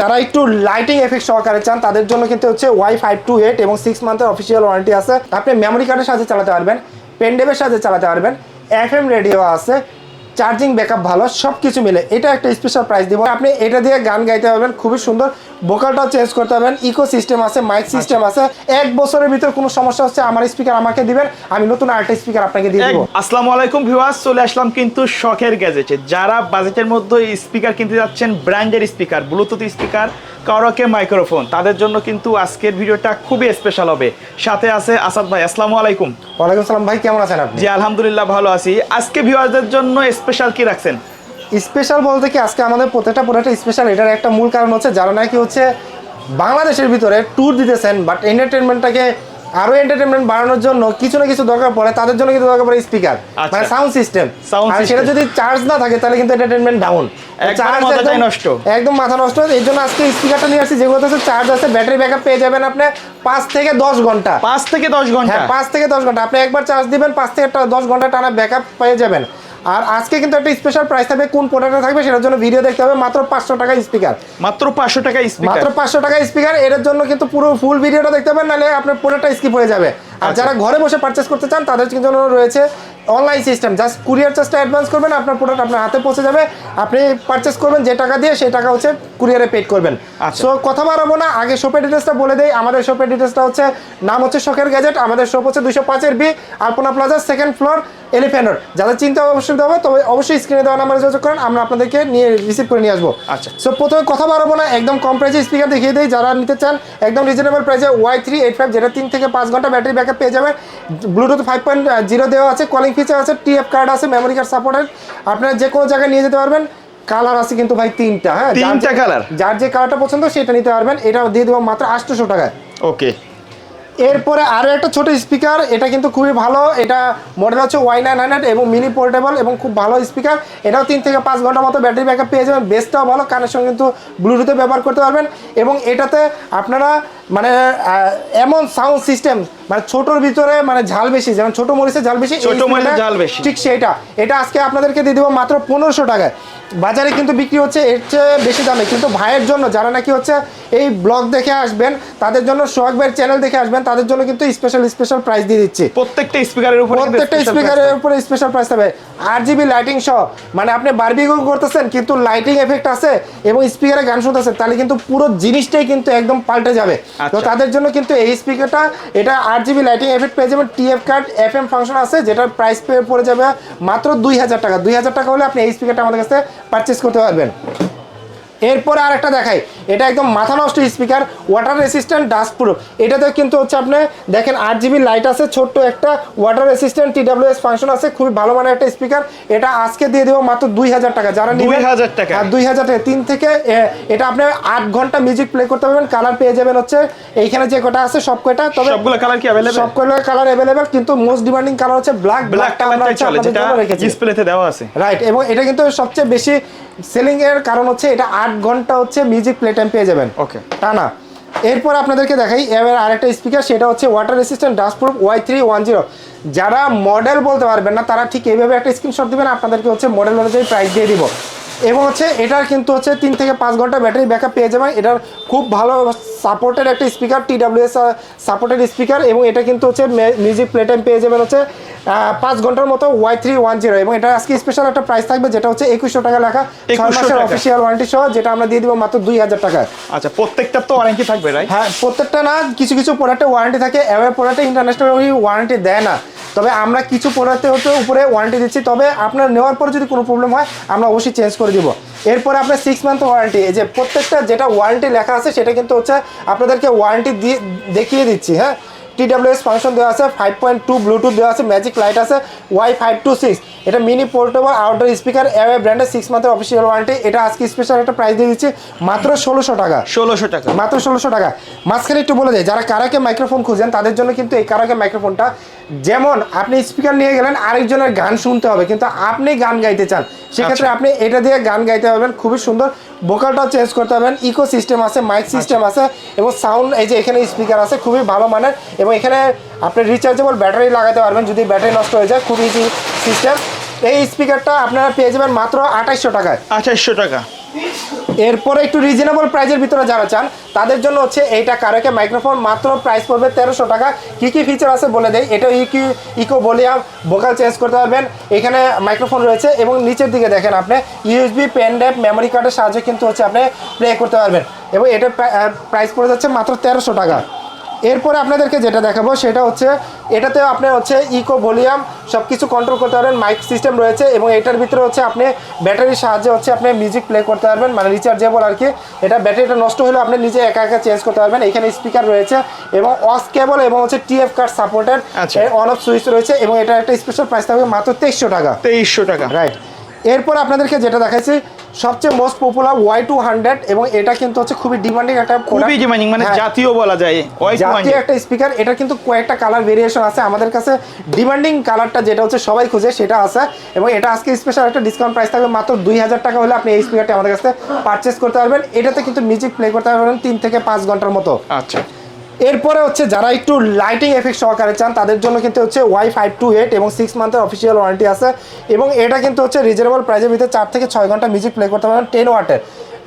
যারা একটু lighting effect সহকারে চান, তাদের জন্য কিন্তু হচ্ছে ওয়াই ফাইভ টু এইট এবং সিক্স মান্থের অফিসিয়াল ওয়ারেন্টি আছে। আপনি মেমোরি কার্ডের সাথে চালাতে পারবেন পেনডেভের সাথে চালাতে পারবেন এফ এম রেডিও আছে চার্জিং ব্যাকআপ ভালো সব কিছু মিলে। এটা একটা স্পেশাল প্রাইস দিব। আপনি এটা দিয়ে গান গাইতে পারবেন খুবই সুন্দর। ভোকালটাও চেঞ্জ করতে পারবেন ইকো সিস্টেম আছে মাইক সিস্টেম আছে। এক বছরের ভিতর কোনো সমস্যা হচ্ছে আমার স্পিকার আমাকে দিবেন আমি নতুন আরেকটা স্পিকার আপনাকে দিয়ে দিব। আসসালামু আলাইকুম ভিউয়ার্স চলে আসলাম কিন্তু শখের গ্যাজেটে যারা বাজেটের মধ্যে স্পিকার কিনতে যাচ্ছেন ব্র্যান্ডের speaker bluetooth speaker karaoke microphone. তাদের জন্য কিন্তু আজকের ভিডিওটা খুবই স্পেশাল হবে। সাথে আছে আসাদ ভাই আসসালামু আলাইকুম। ওয়ালাইকুম সালাম ভাই কেমন আছেন আপনি? জি আলহামদুলিল্লাহ ভালো আছি। আজকে ভিউয়ারদের জন্য স্পেশাল কি রাখছেন? স্পেশাল বলতে কি আজকে আমাদের প্রত্যেকটা প্রোডাক্ট স্পেশাল এটার একটা মূল কারণ হচ্ছে যারা নাকি হচ্ছে বাংলাদেশের ভিতরে ট্যুর দিতেছেন বাট এন্টারটেনমেন্টটাকে আরও এন্টারটেনমেন্ট বাড়ানোর জন্য কিছু না কিছু দরকার পড়ে তাদের জন্য কিন্তু দরকার পড়ে স্পিকার আচ্ছা। মানে সাউন্ড সিস্টেম আর সেটা যদি চার্জ না থাকে তাহলে কিন্তু এন্টারটেনমেন্ট ডাউন মাথাটাই নষ্ট। একদম মাথা নষ্ট। এই জন্য আজকে স্পিকারটা নিয়ে আসছি যেগুলো হচ্ছে চার্জ আছে ব্যাটারি ব্যাকআপ পেয়ে যাবেন আপনি পাঁচ থেকে দশ ঘণ্টা। পাঁচ থেকে দশ ঘণ্টা। হ্যাঁ পাঁচ থেকে দশ ঘণ্টা। আপনি একবার চার্জ দিবেন পাঁচ থেকে দশ ঘণ্টা টানা ব্যাকআপ পেয়ে যাবেন। আর আজকে কিন্তু একটা স্পেশাল প্রাইস থাকবে কোন প্রোডাক্টটা থাকবে সেটার জন্য ভিডিও দেখতে হবে মাত্র পাঁচশো টাকা স্পিকার মাত্র পাঁচশো টাকা স্পিকার মাত্র পাঁচশো টাকা স্পিকার এর জন্য কিন্তু পুরো ফুল ভিডিওটা দেখতে হবে নাহলে আপনার পুরোটা স্কিপ হয়ে যাবে। আর আচ্ছা। যারা ঘরে বসে পারচেস করতে চান তাদের জন্য রয়েছে অনলাইন সিস্টেম জাস্ট কুরিয়ার চার্জটা অ্যাডভান্স করবেন আপনার প্রোডাক্ট আপনার হাতে পৌঁছে যাবে। আপনি পারচেস করবেন যে টাকা দিয়ে সেই টাকা হচ্ছে কুরিয়ারে পেড করবেন। আচ্ছা। সো কথা বাড়াবো না আগে শপের ডিটেলসটা বলে দেই। আমাদের শপের ডিটেলসটা হচ্ছে নাম হচ্ছে শখের গ্যাজেট আমাদের শপ হচ্ছে দুশো পাঁচের B Alpana plaza second floor elephant road যাদের চিন্তা অসুবিধা হবে তবে অবশ্যই স্ক্রিনে দেওয়া নাম্বারে যোগাযোগ করেন আমরা আপনাদেরকে নিয়ে রিসিভ করে নিয়ে আসব। আচ্ছা। সো প্রথমে কথা বাড়াবো না একদম কম প্রাইসে স্পিকার দেখিয়ে দিই যারা নিতে চান একদম রিজনেবল প্রাইসে ওয়াই থ্রি এইট ফাইভ যেটা তিন থেকে পাঁচ ঘণ্টা ব্যাটারি ব্যাকআপ পেয়ে যাবেন। ব্লুটুথ ফাইভ পয়েন্ট জিরো দেওয়া আছে কলিং ফিচার আছে টিএফ কার্ড আছে মেমোরি কার্ড সাপোর্টেড আপনারা যে কোনো জায়গায় নিয়ে যেতে পারবেন। কালার আছে কিন্তু ভাই তিনটা হ্যাঁ? তিনটা colour? যার যে কালারটা পছন্দ সেটা নিতে পারবেন। এটা দিয়ে দেবো মাত্র আটশোশো টাকায়। ওকে এরপরে আরও একটা ছোট স্পিকার, এটা কিন্তু খুবই ভালো। এটা মডেল হচ্ছে ওয়াই নাইন হান্ড্রেড এবং মিনি পোর্টেবল এবং খুব ভালো স্পিকার। এটাও তিন থেকে পাঁচ ঘণ্টার মতো ব্যাটারি ব্যাকআপ পেয়ে যাবেন। বেসটাও ভালো সঙ্গে কিন্তু ব্লুটুথে ব্যবহার করতে পারবেন। এবং এটাতে আপনারা মানে এমন সাউন্ড সিস্টেম মানে ছোটোর ভিতরে মানে ঝাল বেশি যেমন ছোট মরিচের ঝাল বেশি ছোট মরিচের ঝাল বেশি। ঠিক সেইটা। এটা আজকে আপনাদেরকে দিয়ে দেবো মাত্র পনেরোশো টাকায়। বাজারে কিন্তু বিক্রি হচ্ছে এর চেয়ে বেশি দামে। কিন্তু ভাইয়ের জন্য যারা নাকি হচ্ছে এই ব্লগ দেখে আসবেন তাদের জন্য সোহাগ ভাইয়ের চ্যানেল দেখে আসবেন তাদের জন্য কিন্তু স্পেশাল স্পেশাল প্রাইস দিয়ে দিচ্ছি। প্রত্যেকটা স্পিকারের উপর প্রত্যেকটা স্পিকারের থাকবে। উপরে স্পেশাল প্রাইস হবে আর জিবি লাইটিং সহ মানে আপনি বারবিকিউ করতেছেন কিন্তু লাইটিং এফেক্ট আছে এবং স্পিকারে গান শুনতেছেন তাহলে কিন্তু পুরো জিনিসটাই কিন্তু একদম পাল্টে যাবে। তো আচ্ছা। তাদের জন্য কিন্তু এই স্পিকারটা এটা আট জিবি লাইটিং এফেক্ট পেয়ে যাবেন TF card F M function আছে, যেটার প্রাইস পেয়ে পড়ে যাবে মাত্র দুই হাজার টাকা দুই হাজার টাকা হলে আপনি এই স্পিকারটা আমাদের কাছে পারচেস করতে পারবেন এরপরে আরেকটা দেখাই। এটা একদম মাথা নষ্ট speaker water resistant dust proof এটাতে কিন্তু হচ্ছে আপনি দেখেন আট জিবি লাইট আছে ছোট্ট একটা ওয়াটার রেসিস্ট্যান্ট টিডাব্লিউএস ফাংশন আছে খুবই ভালো মানের একটা স্পিকার। এটা আজকে দিয়ে দেবো মাত্র দুই হাজার টাকা। যারা নিবেন 2000 টাকা? দুই হাজার টাকা তিন থেকে এটা আপনি আট ঘণ্টা মিউজিক প্লে করতে পারবেন কালার পেয়ে যাবেন হচ্ছে এইখানে যে কটা আছে সব কয়টা? তবে সবগুলো কালার কি অ্যাভেলেবল সব কালার অ্যাভেলেবেল কিন্তু মোস্ট ডিমান্ডিং কালার হচ্ছে ব্ল্যাক ব্ল্যাক কালারটাই চলে যেটা ডিসপ্লেতে দেওয়া আছে। রাইট এবং এটা কিন্তু সবচেয়ে বেশি সেলিং এর কারণ হচ্ছে এটা আট ঘণ্টা হচ্ছে মিউজিক প্লে টাইম পেয়ে যাবেন। ওকে টানা এরপর আপনাদেরকে দেখাই এবার আরেকটা স্পিকার সেটা হচ্ছে water resistant dustproof Y three one zero যারা মডেল বলতে পারবেন না তারা ঠিক এইভাবে একটা স্ক্রিনশট দিবেন আপনাদেরকে হচ্ছে মডেল অনুযায়ী প্রাইস দিয়ে দিব। এবং হচ্ছে এটার কিন্তু হচ্ছে তিন থেকে পাঁচ ঘণ্টা ব্যাটারি ব্যাকআপ পেয়ে যাবেন। এটার খুব ভালো সাপোর্টেড একটা স্পিকার টি ডাব্লিউএস সাপোর্টেড স্পিকার এবং এটা কিন্তু হচ্ছে মিউজিক প্লে টাইম পেয়ে যাবেন হচ্ছে পাঁচ ঘণ্টার মতো ওয়াই থ্রি ওয়ান জিরো এবং এটা আজকে স্পেশাল একটা প্রাইস থাকবে যেটা হচ্ছে একুশশো টাকা লেখা ছয় মাসের অফিসিয়াল ওয়ারেন্টি সহ যেটা আমরা দিয়ে দিব মাত্র দুই হাজার টাকা আচ্ছা প্রত্যেকটার তো ওয়ারেন্টি থাকবে রাইট হ্যাঁ প্রত্যেকটা না কিছু কিছু প্রোডাক্টে ওয়ারেন্টি থাকে। এবার প্রোডাক্টে ইন্টারন্যাশনাল ওয়ারেন্টি দেয় না। তবে আমরা কিছু প্রোডাক্টে হতে উপরে ওয়ারেন্টি দিচ্ছি, তবে আপনার নেওয়ার পর যদি কোনো প্রবলেম হয়, আমরা অবশ্যই চেঞ্জ করে দিব। এরপরে আপনার সিক্স মান্থ ওয়ারেন্টি যে প্রত্যেকটা যেটা ওয়ারেন্টি লেখা আছে, সেটা কিন্তু হচ্ছে আপনাদেরকে ওয়ারেন্টি দিয়ে দেখিয়ে দিচ্ছি হ্যাঁ? টিডাব্লিউএস ফাংশন দেওয়া আছে ফাইভ পয়েন্ট টু ব্লুটুথ দেওয়া আছে ম্যাজিক লাইট আছে ওয়াই ফাইভ টু সিক্স এটা মিনি পোর্টেবল আউটডোর স্পিকার এওয়ে ব্র্যান্ডের সিক্স মান্থের অফিসিয়াল ওয়ারেন্টি এটা আজকে স্পেশাল একটা প্রাইস দিয়ে দিচ্ছি মাত্র ষোলোশো টাকা। ষোলোশো টাকা। মাত্র ষোলোশো টাকা। মাঝখানে একটু বলে দেয় যারা কারাকে মাইক্রোফোন খুঁজেন তাদের জন্য কিন্তু এই কারাকে মাইক্রোফোনটা যেমন আপনি স্পিকার নিয়ে গেলেন আরেকজনের গান শুনতে হবে কিন্তু আপনি গান গাইতে চান সেক্ষেত্রে আপনি এটা দিয়ে গান গাইতে পারবেন খুবই সুন্দর। ভোকালটাও চেঞ্জ করতে পারবেন ইকো সিস্টেম আছে মাইক সিস্টেম আছে এবং সাউন্ড এই যে এখানে স্পিকার আছে খুবই ভালো মানের এবং এখানে আপনি রিচার্জেবল ব্যাটারি লাগাতে পারবেন যদি ব্যাটারি নষ্ট হয়ে যায় খুব ইজি সিস্টেম এই স্পিকারটা আপনারা পেয়ে যাবেন মাত্র আঠাইশশো টাকায়। আঠাইশশো টাকা। এরপরে একটু রিজনেবল প্রাইজের ভিতরে যারা চান, তাদের জন্য হচ্ছে এইটা কারোকে মাইক্রোফোন মাত্র প্রাইস পড়বে তেরোশো টাকা। কী কী ফিচার আছে বলে দেয় এটা ইকি ইকো বলিয়াম ভোকাল চেঞ্জ করতে পারবেন। এখানে মাইক্রোফোন রয়েছে এবং নিচের দিকে দেখেন আপনি ইউএসবি পেন ড্রাইভ মেমোরি কার্ডের সাহায্যে কিন্তু হচ্ছে আপনি প্লে করতে পারবেন। এবং এটা প্রাইস পড়ে যাচ্ছে মাত্র তেরোশো টাকা। এরপরে আপনাদেরকে যেটা দেখাবো সেটা হচ্ছে এটাতেও আপনি হচ্ছে ইকো ভলিউম সব কিছু কন্ট্রোল করতে পারবেন মাইক সিস্টেম রয়েছে এবং এটার ভিতরে হচ্ছে আপনি ব্যাটারির সাহায্যে হচ্ছে আপনি মিউজিক প্লে করতে পারবেন মানে রিচার্জেবল আর কি। এটা ব্যাটারিটা নষ্ট হলে আপনি নিজে একা একা চেঞ্জ করতে পারবেন। এখানে স্পিকার রয়েছে এবং অস কেবল এবং হচ্ছে TF card supported. On off switch রয়েছে এবং এটা একটা স্পেশাল প্রাইস থাকবে মাত্র তেইশশো টাকা। তেইশশো টাকা। রাইট এরপর আপনাদেরকে যেটা দেখাচ্ছি সবচেয়ে most popular Y two hundred এবং এটা কিন্তু হচ্ছে খুবই ডিমান্ডিং একটা খুবই ডিমান্ডিং মানে হ্যাঁ। জাতীয় বলা যায় জাতীয় একটা স্পিকার এটা কিন্তু কয়েকটা কালার ভেরিয়েশন আছে। আমাদের কাছে ডিমান্ডিং কালারটা যেটা হচ্ছে সবাই খুঁজে সেটা আছে। এবং এটা আজকে স্পেশাল একটা ডিসকাউন্ট প্রাইস থাকবে মাত্র দুই হাজার টাকা হলে আপনি এই স্পিকারটা আমাদের কাছে পারচেস করতে পারবেন। এটাতে কিন্তু মিউজিক প্লে করতে পারবেন তিন থেকে পাঁচ ঘণ্টার মতো। আচ্ছা। এরপরে হচ্ছে যারা একটু লাইটিং এফেক্ট সহকারে চান, তাদের জন্য কিন্তু হচ্ছে ওয়াই ফাইভ টু এইট এবং সিক্স মান্থের অফিসিয়াল ওয়ারেন্টি আছে। এবং এটা কিন্তু হচ্ছে রিজনেবল প্রাইসের ভিতরে চার থেকে ছয় ঘণ্টা মিউজিক প্লে করতে পারেন টেন ওয়াটের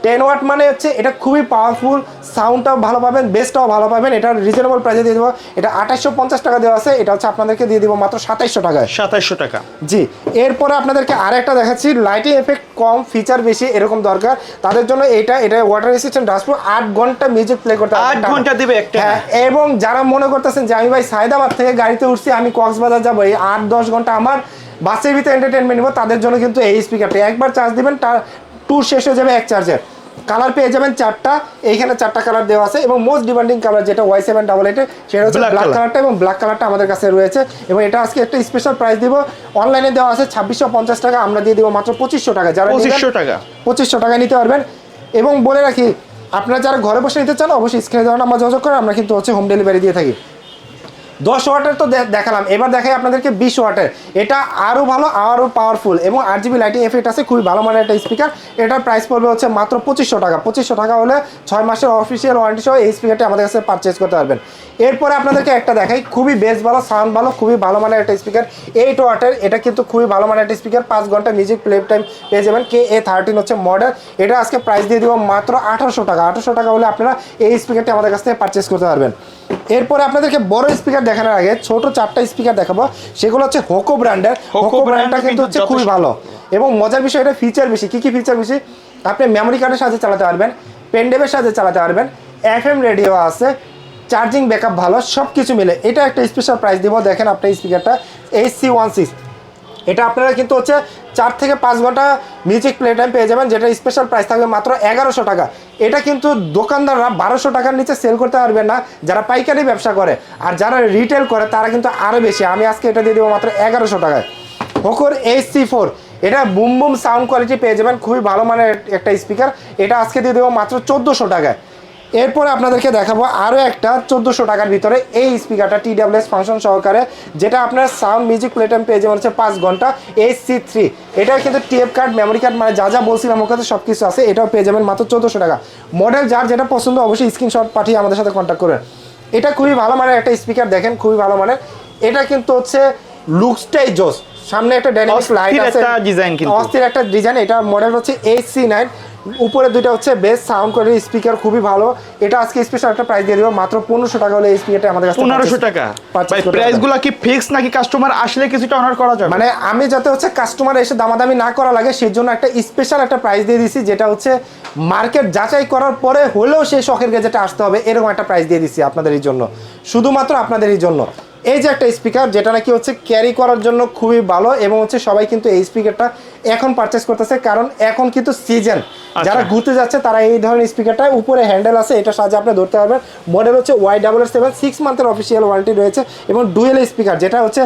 টেন ওয়াট মানে হচ্ছে এটা খুবই পাওয়ারফুল সাউন্ডটাও ভালো পাবেন বেসটাও ভালো পাবেন এটা রিজনেবল প্রাইসে দিয়ে দেবো। এটা আঠাশশো পঞ্চাশ টাকা দেওয়া আছে এটা হচ্ছে আপনাদেরকে দিয়ে দিব মাত্র সাতাইশশো টাকায়। সাতাইশশো টাকা। জি এরপরে আপনাদেরকে আরেকটা দেখাচ্ছি লাইটিং এফেক্ট কম ফিচার বেশি এরকম দরকার। তাদের জন্য এটা এটা ওয়াটার রেসিস্ট্যান্ট ডাস্টপ্রুফ আট ঘণ্টা মিউজিক প্লে করতে আট ঘণ্টা দিবে একটা। হ্যাঁ এবং যারা মনে করতেছেন যে আমি ভাই সায়দাবাদ থেকে গাড়িতে উঠছি আমি কক্সবাজার যাব এই আট দশ ঘণ্টা আমার বাসের ভিতরে এন্টারটেনমেন্ট নেব তাদের জন্য কিন্তু এই স্পিকারটা একবার চার্জ দিবেন ট্যুর শেষ হয়ে যাবে এক চার্জের কালার পেয়ে যাবেন চারটা। এইখানে চারটা কালার দেওয়া আছে এবং মোস্ট ডিমান্ডিং কালার যেটা ওয়াই সেভেন ডাবল এইটে সেটা হচ্ছে ব্ল্যাক কালারটা এবং ব্ল্যাক কালারটা আমাদের কাছে রয়েছে এবং এটা আজকে একটা স্পেশাল প্রাইস দিব। অনলাইনে দেওয়া আছে ছাব্বিশশো পঞ্চাশ টাকা আমরা দিয়ে দিব মাত্র পঁচিশশো টাকা। যারা পঁচিশশো টাকা। পঁচিশশো টাকা নিতে পারবেন। এবং বলে রাখি আপনারা যারা ঘরে বসে নিতে চান অবশ্যই স্ক্রিনে দেওয়া নাম্বার যোগাযোগ করে আমরা কিন্তু হচ্ছে হোম ডেলিভারি দিয়ে থাকি। দশ ওয়াটের তো দেখালাম। এবার দেখাই আপনাদেরকে বিশ ওয়াটের। এটা আরও ভালো আরও পাওয়ারফুল এবং আট জিবি লাইটিং এফেক্ট আছে, খুবই ভালো মানের একটা স্পিকার এটার প্রাইস পড়বে হচ্ছে মাত্র পঁচিশশো টাকা। পঁচিশশো টাকা হলে ছয় মাসের অফিসিয়াল ওয়ারেন্টি সহ এই স্পিকারটি আমাদের কাছে পারচেস করতে পারবেন। এরপরে আপনাদেরকে একটা দেখাই, খুবই বেস ভালো সাউন্ড ভালো, খুবই ভালো মানের একটা স্পিকার এইট ওয়াটের, এটা কিন্তু খুবই ভালো মানের একটা স্পিকার পাঁচ ঘণ্টা মিউজিক প্লে টাইম পেয়ে যাবেন কে এ থার্টিন হচ্ছে মডেল এটা আজকে প্রাইস দিয়ে দিব মাত্র আঠারোশো টাকা। আঠারোশো টাকা হলে আপনারা এই স্পিকারটি আমাদের কাছ থেকে পারচেস করতে পারবেন। এরপরে আপনাদেরকে বড় স্পিকার দেখানোর আগে ছোট চারটা স্পিকার দেখাবো। সেগুলো হচ্ছে হোকো ব্র্যান্ডের হোকো ব্র্যান্ডটা কিন্তু হচ্ছে খুবই ভালো। এবং মজার বিষয় এটা ফিচার বেশি। কি কি ফিচার বেশি? আপনি মেমোরি কার্ডের সাথে চালাতে পারবেন পেনড্রাইভের সাথে চালাতে পারবেন এফ এম রেডিও আছে চার্জিং ব্যাকআপ ভালো সব কিছু মিলে। এটা একটা স্পেশাল প্রাইস দিব। দেখেন আপনার স্পিকারটা এইচ সি ওয়ান সিক্স এটা আপনারা কিন্তু হচ্ছে চার থেকে পাঁচ ঘণ্টা মিউজিক প্লে টাইম পেয়ে যাবেন, যেটা স্পেশাল প্রাইস থাকবে মাত্র এগারোশো টাকা। এটা কিন্তু দোকানদাররা বারোশো টাকার নিচে সেল করতে পারবে না, যারা পাইকারি ব্যবসা করে আর যারা রিটেল করে, তারা কিন্তু আরও বেশি। আমি আজকে এটা দিয়ে দেবো মাত্র এগারোশো টাকায়। হোকোর এইচ সি ফোর এটা বুম বুম সাউন্ড কোয়ালিটি পেয়ে যাবেন, খুবই ভালো মানের একটা স্পিকার এটা আজকে দিয়ে দেবো মাত্র চোদ্দোশো টাকায়। এরপরে আপনাদেরকে দেখাবো আরও একটা চোদ্দোশো টাকার ভিতরে এই স্পিকারটা টি ডাব্লিউএস ফাংশন সহকারে যেটা আপনার সাউন্ড মিউজিক প্লেটাম পেয়ে যাবেন হচ্ছে পাঁচ ঘণ্টা এইচ সি থ্রি এটাও কিন্তু টিএফ কার্ড মেমোরি কার্ড মানে যা যা বলছিলাম ওর কাছে সব কিছু আছে এটাও পেয়ে যাবেন মাত্র চোদ্দোশো টাকা। মডেল যার যেটা পছন্দ অবশ্যই স্ক্রিনশট পাঠিয়ে আমাদের সাথে কন্ট্যাক্ট করবেন। এটা খুবই ভালো মানের একটা স্পিকার দেখেন খুবই ভালো মানের। এটা কিন্তু হচ্ছে লুকসটাই জোস সামনে একটা ডাইনামিক লাইট আছে। design কিন্তু। অস্থির একটা ডিজাইন এটা মডেল হচ্ছে এইচ সি নাইন উপরে দুইটা হচ্ছে বেস সাউন্ড কোয়ালিটি স্পিকার খুবই ভালো। এটা আজকে স্পেশাল একটা প্রাইস দিয়ে দেবো মাত্র পনেরোশো টাকা হলে এই স্পিকারটা আমাদের কাছে পনেরোশো টাকা? ভাই প্রাইসগুলা কি ফিক্স নাকি কাস্টমার আসলে কিছুটা অনার করা যাবে? মানে আমি যাতে হচ্ছে কাস্টমার এসে দামাদামি না করা লাগে সেই জন্য একটা স্পেশাল একটা প্রাইস দিয়ে দিছি যেটা হচ্ছে মার্কেট যাচাই করার পরে হলেও সেই শখের গেজেটে আসতে হবে এরকম একটা প্রাইস দিয়ে দিছি আপনাদের এই জন্য। শুধুমাত্র আপনাদের এই জন্য। এই যে একটা স্পিকার যেটা নাকি হচ্ছে ক্যারি করার জন্য খুবই ভালো এবং হচ্ছে সবাই কিন্তু এই স্পিকারটা এখন পারচেস করতেছে। কারণ এখন কিন্তু সিজন যারা ঘুরতে যাচ্ছে তারা এই ধরনের স্পিকারটা উপরে হ্যান্ডেল আছে এটা সাহায্যে আপনি ধরতে পারবেন। মডেল হচ্ছে ওয়াই ডাবল সেভেন সিক্স মান্থের অফিসিয়াল ওয়ারেন্টি রয়েছে এবং ডুয়েল স্পিকার যেটা হচ্ছে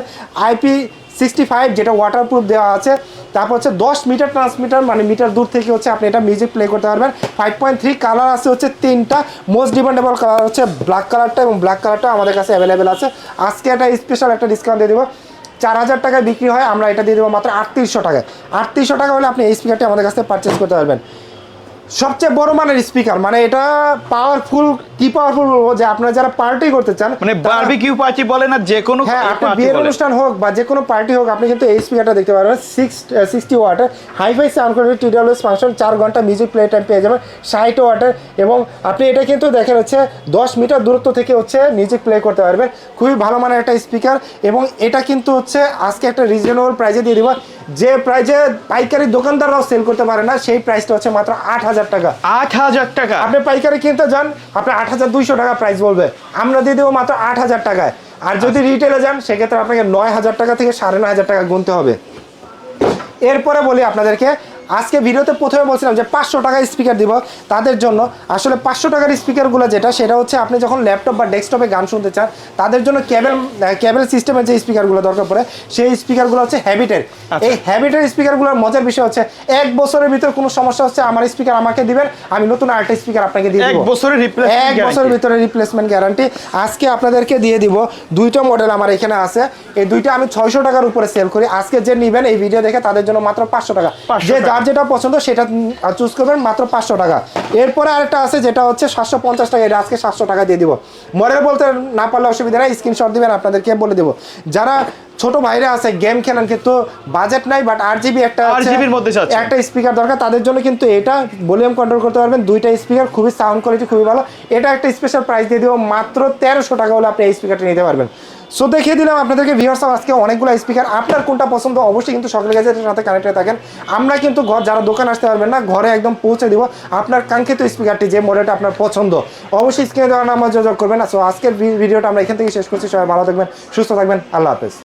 আইপি সিক্সটি ফাইভ যেটা ওয়াটারপ্রুফ দেওয়া আছে। তারপর হচ্ছে দশ মিটার ট্রান্সমিটার মানে মিটার দূর থেকে হচ্ছে আপনি এটা মিউজিক প্লে করতে পারবেন। ফাইভ পয়েন্ট থ্রি কালার আছে হচ্ছে তিনটা। মোস্ট ডিমান্ডেবল কালার হচ্ছে ব্ল্যাক কালারটা এবং ব্ল্যাক কালারটা আমাদের কাছে অ্যাভেলেবেল আছে। আজকে একটা স্পেশাল একটা ডিসকাউন্ট দিয়ে দেবো। চার হাজার টাকায় বিক্রি হয়, আমরা এটা দিয়ে দেবো মাত্র আটত্রিশশো টাকায়। আটত্রিশশো টাকা হলে আপনি এই স্পিকারটি আমাদের কাছে পারচেস করতে পারবেন। সবচেয়ে বড় মানের স্পিকার মানে এটা পাওয়ারফুল কি পাওয়ারফুল বলব? যে আপনারা যারা পার্টি করতে চান মানে বারবিকিউ পার্টি বলে না যে কোনো হ্যাঁ আপনি party বিয়ের অনুষ্ঠান হোক বা যে কোনো পার্টি হোক আপনি কিন্তু এই স্পিকারটা দেখতে পারবেন। সিক্স সিক্সটি ওয়াটের hi fi sound quality TDLS function চার ঘণ্টা মিউজিক প্লে টাইম পেয়ে যাবেন ষাট ওয়াটের এবং আপনি এটা কিন্তু দেখেন হচ্ছে দশ মিটার দূরত্ব থেকে হচ্ছে মিউজিক প্লে করতে পারবেন। খুবই ভালো মানের একটা স্পিকার এবং এটা কিন্তু হচ্ছে আজকে একটা রিজনেবল প্রাইজে দিয়ে দিব। যে প্রাইজে পাইকারি দোকানদাররাও সেল করতে পারে না সেই প্রাইসটা হচ্ছে মাত্র আট হাজার টাকা। আট হাজার টাকা? আপনি পাইকারি কিনতে যান আপনি আট হাজার দুইশো টাকা প্রাইস বলবে। আমরা দিয়ে দেবো মাত্র আট হাজার টাকায়। আর যদি রিটেলে যান সেক্ষেত্রে আপনাকে নয় হাজার টাকা থেকে সাড়ে নয় হাজার টাকা গুনতে হবে। এরপরে বলি আপনাদেরকে আজকে ভিডিওতে প্রথমে বলছিলাম যে পাঁচশো টাকা স্পিকার দিব। তাদের জন্য আসলে পাঁচশো টাকার স্পিকারগুলো যেটা সেটা হচ্ছে আপনি যখন ল্যাপটপ বা ডেস্কটপে গান শুনতে চান তাদের জন্য কেবল কেবল সিস্টেমের যে স্পিকারগুলো দরকার পড়ে সেই স্পিকারগুলো হচ্ছে হ্যাবিটের এই হ্যাবিটের স্পিকারগুলোর মজার বিষয় হচ্ছে এক বছরের ভিতর কোনো সমস্যা হচ্ছে আমার স্পিকার আমাকে দিবেন আমি নতুন আরেকটা স্পিকার আপনাকে দিয়ে দিব। বছরের এক বছরের ভিতরে রিপ্লেসমেন্ট গ্যারান্টি আজকে আপনাদেরকে দিয়ে দিব দুইটা মডেল আমার এখানে আছে। এই দুইটা আমি ছয়শো টাকার উপরে সেল করি। আজকে যে নিবেন এই ভিডিও দেখে তাদের জন্য মাত্র পাঁচশো টাকা। যে টাকা। যার যেটা পছন্দ সেটা চুজ করবেন মাত্র পাঁচশো টাকা। এরপরে আরেকটা আছে যেটা হচ্ছে সাতশো পঞ্চাশ টাকা এটা আজকে সাতশো টাকা দিয়ে দিব। মডেল বলতে না পারলে অসুবিধা নেই স্ক্রিনশট দিবেন আপনাদেরকে বলে দেবো। যারা ছোট ভাইরা আছে গেম খেলেন কিন্তু বাজেট নাই বাট আট জিবি একটা হচ্ছে- 8GB র মধ্যে একটা স্পিকার দরকার তাদের জন্য কিন্তু এটা ভলিউম কন্ট্রোল করতে পারবেন। দুইটা স্পিকার খুবই সাউন্ড কোয়ালিটি খুবই ভালো। এটা একটা স্পেশাল প্রাইস দিয়ে দিব মাত্র তেরোশো টাকা হলে আপনি এই স্পিকারটা নিতে পারবেন। সো দেখিয়ে দিলাম আপনাদেরকে ভিউয়ার্স আজকে অনেকগুলো স্পিকার আপনার কোনটা পছন্দ, অবশ্যই কিন্তু সকলের কাছে সাথে কানেক্টে থাকেন। আমরা কিন্তু ঘর, যারা দোকান আসতে পারবেন না, ঘরে একদম পৌঁছে দিব আপনার কাঙ্ক্ষিত স্পিকারটি যে মডেলটা আপনার পছন্দ। অবশ্যই স্ক্রিনে দেওয়া নাম্বার যোগাযোগ করবেন। সো আজকের ভিডিওটা আমরা এখান থেকে শেষ করছি। সবাই ভালো থাকবেন, সুস্থ থাকবেন। আল্লাহ হাফেজ।